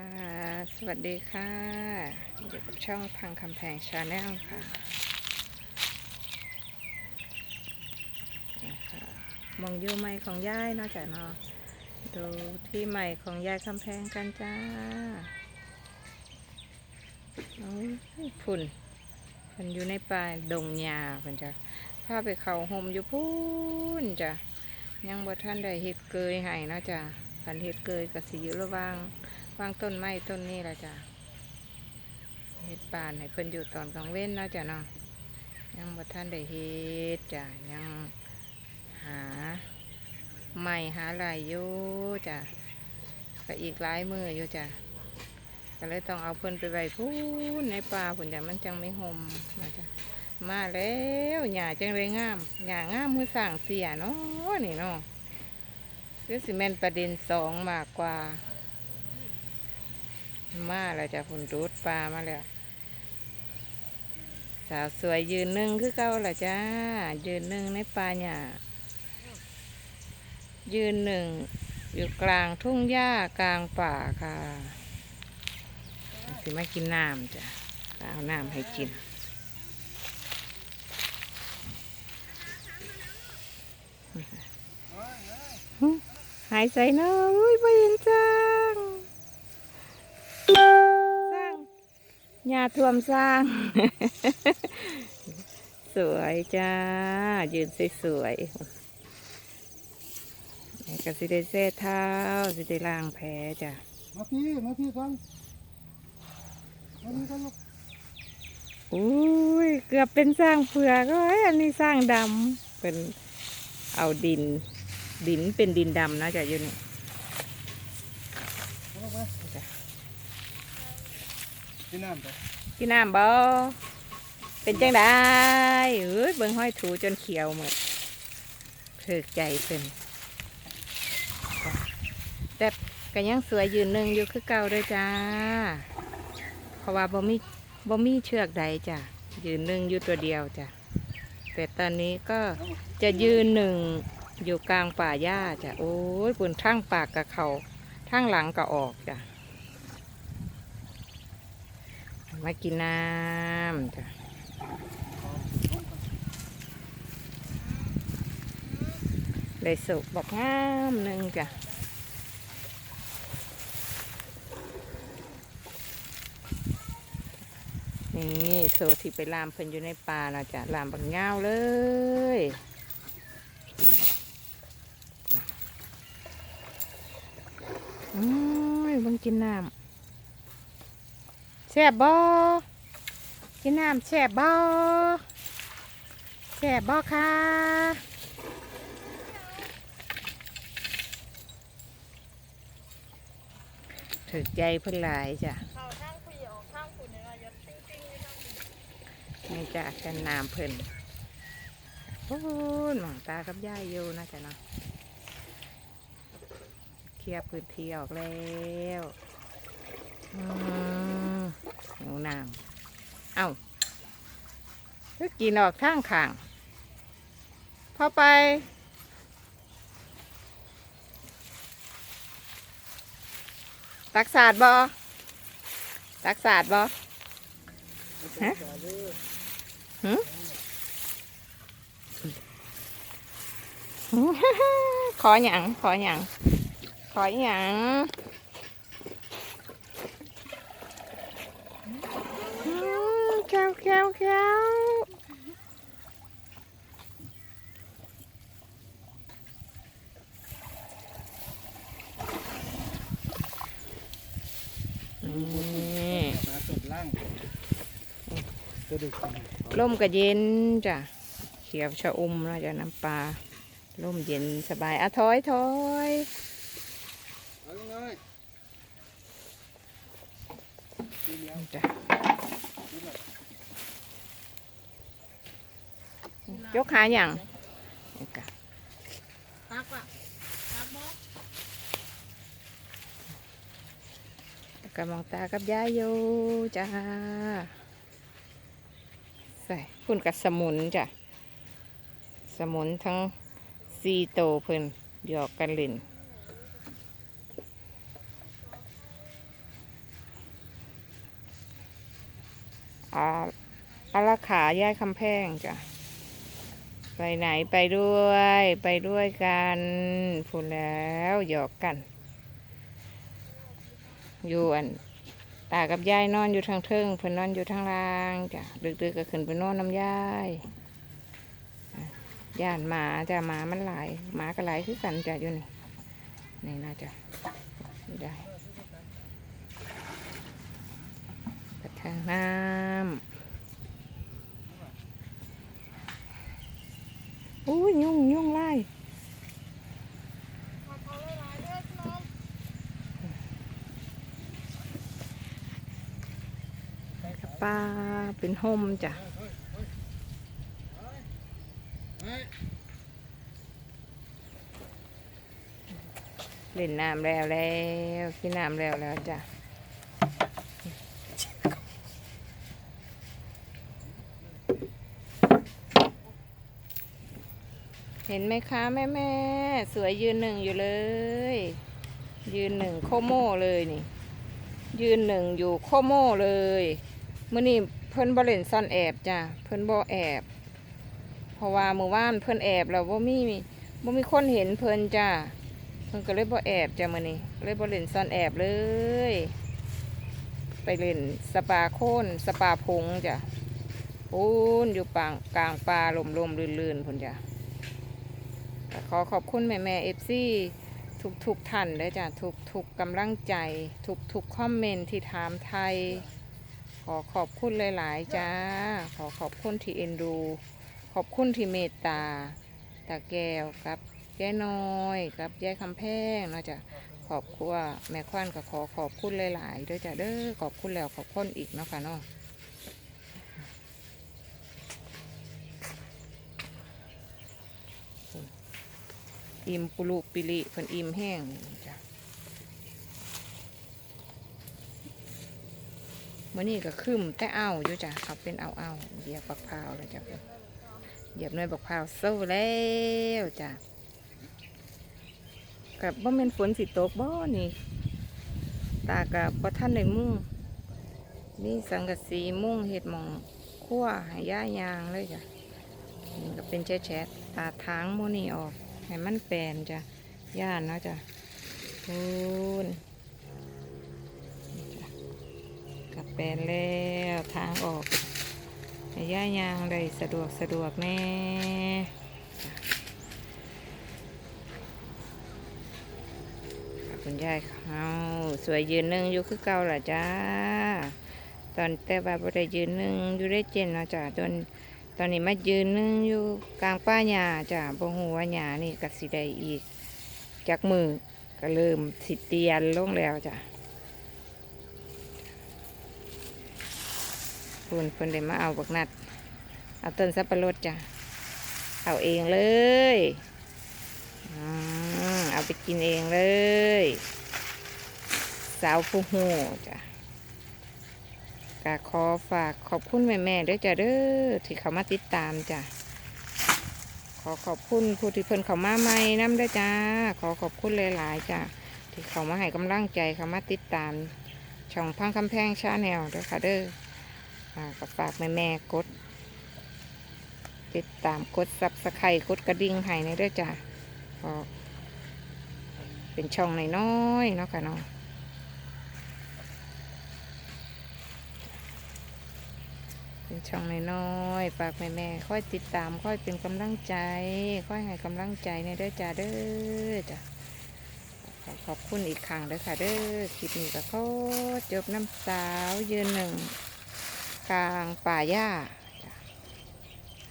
ค่ะ สวัสดีค่ะอยู่กับช่องพังคำแพงชาแนลค่ะนะคะมองยูใหม่ของยายเนาะจ้ะเนาะดูที่ใหม่ของยายคำแพงกันจ้าโอ้ยฝุ่นฝุ่นอยู่ในป่าดงหญ้าเพิ่นจ้ะพาไปเขาห่มอยู่พูนจ้ะยังบ่ท่านได้เฮ็ดเกยให้เนาะจ้ะคันเฮ็ดเกยก็สิอยู่ระว่าง วางต้นไม้ต้นนี้ละจ้ะเฮ็ดป่านให้เพิ่นอยู่ตอนกลางเว้นเนาะจ้ะเนาะยังบ่ท่านได้เฮ็ดจ้ะยังหาใหม่หาลายอยู่จ้ะก็อีกหลายมืออยู่จ้ะก็เลยต้องเอาเพิ่นไปไว้พูนในป่าผุนจ้ะมันจังไม่ห่มนะจ้ะมาแล้วหญ้าจังเลยงามหญ้างามมือสร้างเสียเนาะนี่เนาะคือสิแมนประเด็นสองมากกว่า มาแล้วจ้ะคุณรูดปลามาแล้ว สาวสวยยืนหนึ่งคือเก่าละจ้า ยืนหนึ่งในป่าหญ้ายืนหนึ่ง อยู่กลางทุ่งหญ้ากลางป่าค่ะ สิมากินน้ำจ้ะเอาน้ำให้กินหายใจเนอะอุ้ยไม่เห็นจัง สร้างหญ้าท่วมสร้าง สวยจ้า ยืนสวยๆแล้วก็สิได้เส้เท้าสิได้ล้างแผลจ้ะ มาพี่ มาพี่ก่อนมาพี่ก่อนลูกอุ้ยเกือบเป็นสร้างเผือกก็อันนี้สร้างดำเป็นเอาดิน ดินเป็นดินดำนะจ้ะอยู่นี่ เอาลงไป จ้ะ กินน้ำไปกินน้ำบ่เป็นจังได้เอ้ยเบิ่งห้อยถูจนเขียวหมดเพิกใจเพิ่นแต่ก็ยังสวยยืนหนึ่งอยู่คือเก่าเด้วยจ้า เพราะว่าบ่มีบ่มีเชือกใดจ้ะยืนหนึ่งอยู่ตัวเดียวจ้ะแต่ตอนนี้ก็จะยืนหนึ่งอยู่กลางป่าหญ้าจ้ะโอ้ยบนทั้งปากกับเขาทั้งหลังก็ออกจ้ะ มากินน้ำจ้ะได้สุกบอกงามหนึ่งจ้ะนี่โซที่ไปลามเพิ่นอยู่ในป่านะจ้ะลามบักเงาเลยอืมบังกินน้ำ ซ่บบ่กินน้ำแซ่บบ่แซ่บบ่ค่ะถึกใจเพิ่นหลายจ้ะเขาข้างคุยออกข้างคุณเนี่ยยศติ้งติ้งไม่ต้องนี่จ้ะกันน้ำเพิ่นโอ้หมองตากับย่ายอยู่นะจ๊ะเนาะเคลียร์พื้นที่ออกแล้ว หิวน้ำ เอ้าก็กินออกข้างขาง พอไป ตักศาสตร์บอตักศาสตร์บอฮะหืมขอหยังขอหยังขอหยังอืม แก้วแก้วแก้วนี่หาต้นล่างตัวเด็กกินลมก็เย็นจ้ะ เขียวชะอมนะจ้ะน้ำปลาลมเย็นสบายอะถอยถอยจ้ะ ยกขาอย่างกอะตักบองตากับยายโยจ้าใส่พุ่นกับสมุนจ้ะสมุนทั้งซีโตเพิ่นหยอกกันเลินอาอาราขายายคำแพงจ้ะ ไปไหนไปด้วย ไปด้วยกันพูดแล้วหยอกกัน อยู่อันตากับยายนอนอยู่ทางเทิงเพิ่นนอนอยู่ทางล่างจ้ะดึกๆก็ขึ้นไปนอนน้ำยายย่านหมาจ้ะหมามันหลายหมาก็หลายคือกันจ้ะอยู่นี่นี่น่าจะไม่ได้กระทางน้ำ อุ้ยยุ่งยุ่งไล่ขอเขาหลายๆเด้อพี่น้องปลาเป็นห่มจ้ะเล่นน้ำแล้วแล้วกินน้ำแล้วแล้วจ้ะ เห็นไหมคะแม่แม่สวยยืนหนึ่งอยู่เลย ยืนหนึ่งโคโม่เลยนี่ ยืนหนึ่งอยู่โคโม่เลยเมื่อนี้เพิ่นบ่เลนซ่อนแอบจ้ะเพิ่นบ่แอบ เพราะว่าเมื่อวานเพิ่นแอบแล้วบ่ามีบ่มีคนเห็นเพิ่นจ้ะเพิ่นก็เลยบ่แอบจ้ะมื้อนี้เลยบ่เลนซ่อนแอบเลย ไปเล่นสปาโคนสปาพงจ้ะปูนอยู่ปางกลางป่าลมๆลื่นๆพุ่นจ้ะ ขอขอบคุณแม่แม่เอฟซีทุกทุกท่านเลยจ้ะทุกทุกกำลังใจ ทุกทุกคอมเมนต์ที่ถามไทย ขอขอบคุณหลาย ๆ จ้า ขอขอบคุณที่เอ็นดู ขอบคุณที่เมตตาตาแก้วครับยายน้อยกับยายคำแพงเนาะจ้ะขอบครัวแม่ควันก็ขอขอบคุณหลาย ๆ ด้วยจ้ะเด้อขอบคุณแล้วขอบคุณอีกเนาะค่ะเนาะ อิ่มปุรุปิริเพิ่นอิ่มแห้งจ้ะมื่อนี้ก็คืมแต่เอาอยู่จ้ะเขาเป็นเอาเอาเหยียบบักพร้าวเลยจ้ะเพิ่นเหยียบหน่วยบักพร้าวโซ่แล้วจ้ะกับบ่แม่นฝนสิตกบ่นี่ตากับบ่ทันได้มุ่งมีสังกะสีมุ่งเห็ดหมองคั่วห้ย่ายางเลยจ้ะนี่ก็เป็นแฉะตาทางโมนี่ออก ให้มันแปลนจ้ะย่านเนาะจ้ะพูนกับแปนแล้วทางออกให้ย่ายางได้สะดวกสะดวกแน่คุณยายเขาสวยยืนหนึ่งอยู่คือเก่าล่ะจ้า ตอนแต่ว่าบ่ได้ยืนหนึ่งอยู่ได้เจนเนาะจ้าตอน ตอนนี้มายืนนึ่งอยู่กลางป้าหญ้าจ้าบ่ฮู้ว่าหญ้านี่ก็สิได้อีกจากมือก็เริ่มสิเตียนลงแล้วจ้ะเพิ่นเพิ่นได้มาเอาบักนัด เอาต้นสับปะรดจ้ะ เอาเองเลยอืมเอาไปกินเองเลย สาวผู้หูจ้ะ กะขอฝากขอบคุณแม่ๆด้วยจ้ะเด้อที่เขามาติดตามจ้ะขอขอบคุณผู้ที่เพิ่นเขามาใหม่น้ำด้วยจ้า ขอขอบคุณหลายๆจ้ะที่เขามาให้กำลังใจเขามาติดตาม ช่องพังคำแพงชาแนลด้วยค่ะเด้ออ่าก็ฝากแม่ๆกด ติดตามกดซับสไครต์กดกระดิ่งให้ในด้วยจ้ะเป็นช่องน้อยๆเนาะค่ะเนาะ เป็นช่องน้อยๆฝากแม่ๆค่อยติดตามค่อยเป็นกำลังใจ ค่อยให้กำลังใจในเด้อจ้าเด้อจ้ะขอขอบคุณอีกครั้งเด้อค่ะเด้อคลิปนี้ก็ขอจบน้ำสาวยืนหนึ่งกลางป่าหญ้า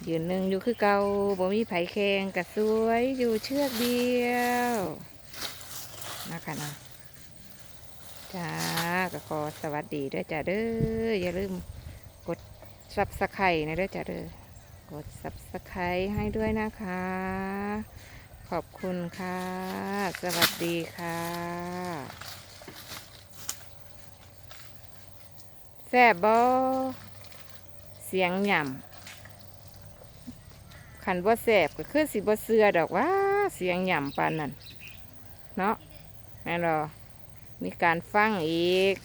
ยืนหนึ่งอยู่คือเก่าบ่มีไผ่แขงกะสวยอยู่เชือกเดียวนะคะนะจ้าก็ขอสวัสดีด้อจ้าเด้ออย่าลืมกด สับสไครนะเด้อจ้าเด้อกดสับสไครให้ด้วยนะคะ ขอบคุณค่ะ สวัสดีค่ะแซ่บบอเสียงหย่ำขันว่แซ่บก็คือสิบ่เสือดอกว่าเสียงหย่ำปานนั่นเนาะแม่รอมีการฟังอีก